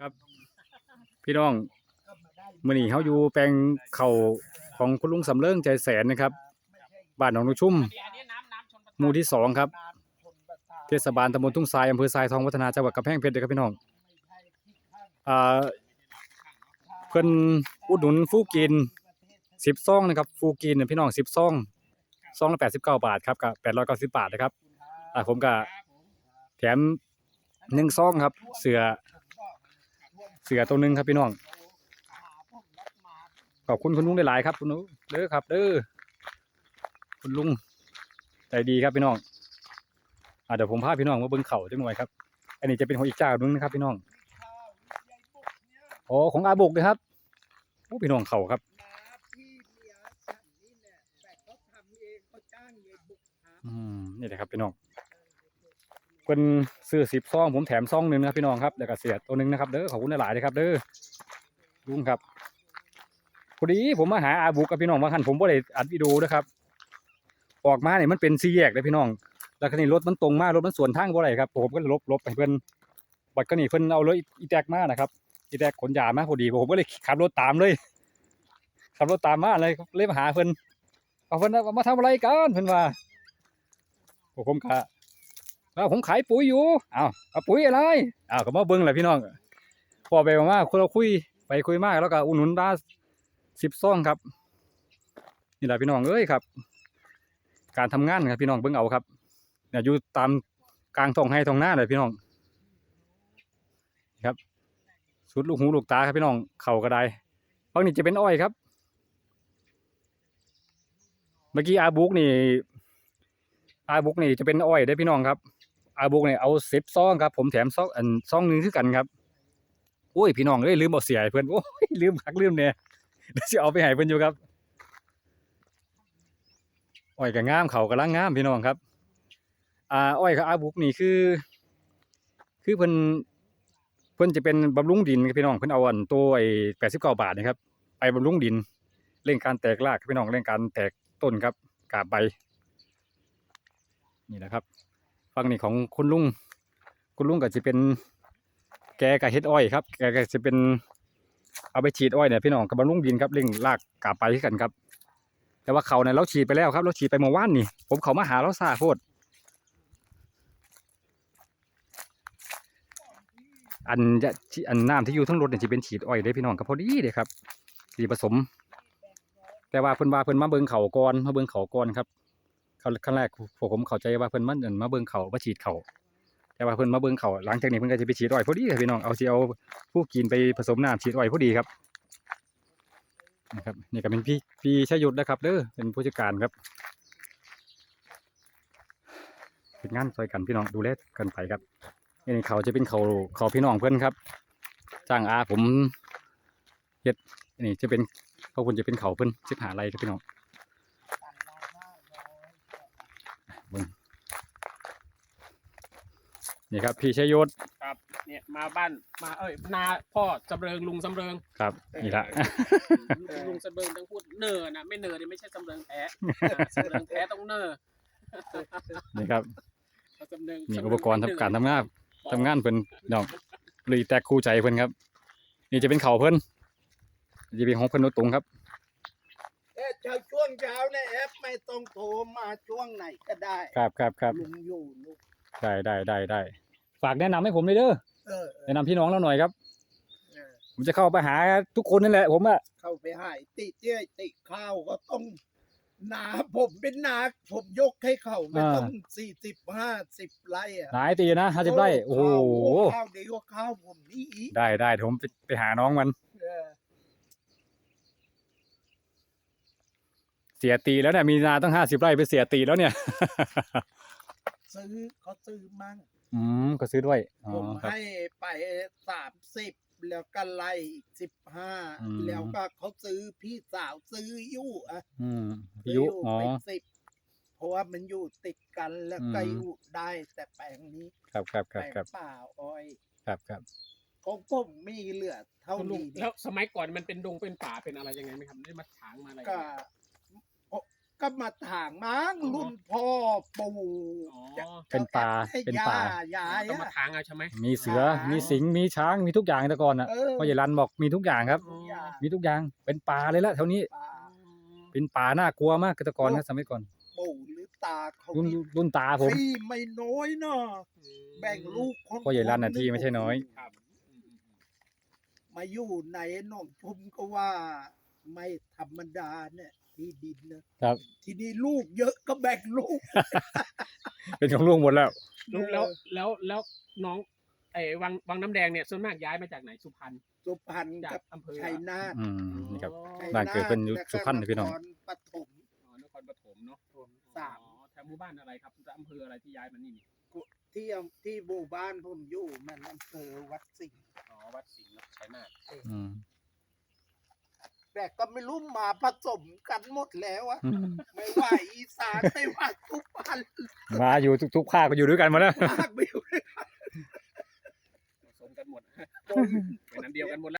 ครับ พี่น้องมื่อนี้เขาอยู่แปลงเข่าของคุณลุงสำเริงใจแสนนะครับบ้านหนองนุชุ่มหมู่ที่สองครับ เทศบาลตำบลทุ่งทรายอำเภอทรายทองวัฒนาจังหวัดกำแพงเพชรเลยครับพี่น้องอ่าเพิ่นอุดหนุนฟูกินสิบซองนะครับฟูกินเนี่ยพี่น้องสิบซองซองละแปดสิบเก้าบาทครับกับแปดร้อยเก้าสิบบาทนะครับอ่าผมก็แถมหนึ่งซองครับ เสือ เสือตัวหนึ่งครับพี่น้อง ขอบคุณคุณลุงได้หลายครับคุณลุงเด้อครับ เด้อคุณลุงใจดีครับพี่น้องอ่าเดี๋ยวผมพาพี่น้องมาเบิ่งเข่าจังหน่อยครับ อันนี้จะเป็นของอีกเจ้าหนึงนะครับ พี่น้องอ๋อของอาบกนะครับโอ้พี่น้องเข่าครับอืมนี่แหละครับพี่น้อง เพิ่นซื้อสิบซองผมแถมซองหนึ่งนะครับพี่น้องครับแล้วก็เสียตัวหนึ่งนะครับเด้อขอบคุณหลายๆเลยครับ เด้อลุงครับพอดีผมมาหาอาบุกกับพี่น้องมาคันผมบ่ได้อัดวิดีโอนะครับ ออกมาเนี่ยมันเป็นสี่แยกเลยพี่น้อง แล้วคันนี้รถมันตรงมากรถมันสวนทางบ่ได้ครับผมก็ลบลบไปเพิ่นบัดก็นี่เพิ่นเอารถอีแตกมานะครับอีแตกขนยามาพอดีผมก็เลยขับรถตามเลยขับรถตามมาเลยเลยมาหาเพิ่อนเอาเพิ่อนมาทำอะไรกันเพิ่อนว่าผมกะแล้วผมขายปุ๋ยอยู่อ้าวเอาปุ๋ยอะไรอ้าวก็มาเบิ่งแหละพี่น้องพอไปมาคนเราคุยไปคุยมากแล้วก็อุดหนุนมาสิบซองครับนี่แหละพี่น้องเอ้ยครับ การทำงานครับพี่น้องเบิ่งเอาครับเนี่ยอยู่ตามกลางท้องให้ท้องหน้าเลยพี่น้องครับสุดลูกหูลูกตาครับพี่น้องเข่าก็ได้บางนี่จะเป็นอ้อยครับ เมื่อกี้อาบุกนี่อาบุกนี่จะเป็นอ้อยได้พี่น้องครับ อาบุกเนี่ยเอาสิบซองครับ ผมแถมซองอันซองหนึ่งคือกันครับโอ้ยพี่น้องเอ้ยลืมเอาเสียเพื่อนโอ้ยลืมคักลืมเนี่ยเดี๋ยวจะเอาไปให้เพื่อนอยู่ครับอ้อยกับงามเขากำลังงามพี่น้องครับ อ่าอ้อยกับอาบุกนี่คือ คือเพิ่อนเพิ่อนจะเป็นบำรุงดินพี่น้องเพิ่อนเอาอันตัวไอ้แปดสิบเก้าบาทนะครับไปบำรุงดินเร่งการแตกรากพี่น้องเร่งการแตกต้นครับกาบใบ นี่แหละครับ ฟังนี่ของคุณลุง คุณลุงก็จะเป็น แกกับเฮ็ดอ้อยครับ แกก็จะเป็นเอาไปฉีดอ้อยเนี่ยพี่น้องกับบำรุงดินครับเร่งรากกาบไปคือกันครับ แต่ว่าเขาเนี่ยเราฉีดไปแล้วครับ เราฉีดไปเมื่อวานนี่ ผมเขามาหาเราซาโพดอันจะอันน้ำที่อยู่ทั้งรถเนี่ยจะเป็นฉีดอ้อยได้พี่น้องก็พอดีเลยครับสีผสม แต่ว่าเพิ่นว่าเพิ่นมาเบิ่งเขาก่อนมาเบิ่งเขาก่อนครับ เขาขั้นแรกพวกผมเข้าใจว่าเพิ่นมันอั่นมาเบิ่งเขามาฉีดเขาแต่ว่าเพิ่นมาเบิ่งเขาหลังจากนี้เพิ่นก็จะไปฉีดอ้อยพอดีครับพี่น้องเอาสิเอาผู้กินไปผสมน้ำฉีดอ้อยพอดีครับนะครับนี่ก็เป็นพี่พี่ชยุทธนะครับเด้อเป็นผู้จัดการครับเป็นงานซอยกันพี่น้องดูแลกันไปครับนี่เขาจะเป็นเขาเขาพี่น้องเพื่อนครับจ้างอาผมเฮ็ดนี่จะเป็นพวกคุณจะเป็นเขาเพิ่อนสิบหาไรครับพี่น้อง นี่ครับพี่ชยศครับเนี่ยมาบ้านมาเอ้ยนาพ่อจำเริงลุงจำเริงครับนี่ละ ลุงจำเริงต้องพูดเนอนะไม่เนอนี่ไม่ใช่จำเริงแท้จำเริงแท้ต้องเนอนี่ครับจำเริงนี่อุปกรณ์ทำการทำงานทำงานเพิ่นน้องรีแตกคู่ใจเพิ่นครับ นี่จะเป็นเขาเพิ่นจะเป็นของเพิ่นโดยตรงครับำแต่เช้าช่วงเช้าเนี่ยแอปไม่ต้องโทรมาช่วงไหนก็ได้ ครับครับครับลุงอยู่ลุง ได้ได้ได้ได้ฝากแนะนำให้ผมเลยเด้อเออแนะนำพี่น้องเราหน่อยครับ เออผมจะเข้าไปหาทุกคนนั่นแหละผมอะเข้าไปหายติเจ้ยติข้าวก็ต้องนาผมเป็นนาผมยกให้เขาไม่ต้องสี่สิบห้าสิบไร่อะหายตีนะห้าสิบไร่โอ้โหข้าวเดียวข้าวผมนี่อีกได้ได้เดี๋ยวผมไปไปหาน้องมัน เออเสียตีแล้วเนี่ยมีนาตั้งห้าสิบไร่ไปเสียตีแล้วเนี่ย ซื้อเขาซื้อมั่งอืมก็ซื้อด้วยอ๋อผมครับ ให้ไปสามสิบแล้วก็ไล่อีกสิบห้าอืม แล้วก็เขาซื้อพี่สาวซื้ออยู่อะอืมซื้ยุออ๋อ ไปสิบเพราะว่ามันอยู่ติดกันแล้วก็อืม อยู่ได้แต่แปลงนี้ครับครับคแปรับลงครับเปล่าอ้อยครับครับ ของผมมีเหลือเท่าคุณลุงนี้แล้วสมัยก่อนมันเป็นดงเป็นป่าเป็นอะไรยังไงไหมครับได้มาถางมาอะไรก็ ก็มาถางมั้งรุ่นพ่อปู่อ๋อเป็นป่าให้เป็นย่าป่า ยายต้องมาอะทางเอาใช่ไหมมีเสือ ช้าง มีสิงห์มีช้าง มีทุกอย่างแต่ก่อนอะเออพ่อใหญ่รันบอกมีทุกอย่างครับทุกอย่างมีทุกอย่าง เป็นป่าเลยละแถวนี้ ป่าเป็นป่าน่ากลัวมากแต่ก่อนนะสมัยก่อน ปู่หรือตาเขารุ่นรุ่นตาผม ที่ไม่น้อยเนาะแบ่งลูกคนพ่อใหญ่รันน่ะที่ไม่ใช่น้อย ครับมาอยู่ในหนองชุมก็ว่า ไม่ธรรมดาเนี่ย ที่ดินนะครับ ทีนี้ลูกเยอะก็แบ่งลูก เป็นของลุงหมดแล้ว ลุงแล้วแล้วแล้วน้องไอ้วังวังน้ำแดงเนี่ยส่วนมากย้ายมาจากไหนสุพรรณสุพรรณจากกับอำเภอชัยนาทอืมนี่ครับอ๋อชัยบ้านเกิดเพิ่นอยู่แล้วสุพรรณนะพี่น้อง คปฐม อ๋อนครปฐมเนาะสาม อ๋อแถวหมู่บ้านอะไรครับอำเภออะไรที่ย้ายมานี่นี่ที่ที่หมู่บ้านผมอยู่มันอำเภอวัดสิงห์อ๋อวัดสิงห์เนอะชัยนาทอืม แต่ก็ไม่รู้มาผสมกันหมดแล้วอะอืมไม่ว่าอีสานไม่ว่าทุกพันมาอยู่ทุกๆภาคก็อยู่ด้วยกันหมดแล้ว ภาคไม่อยู่ผสมกันหมดผมเป็นอันเดียวกันหมด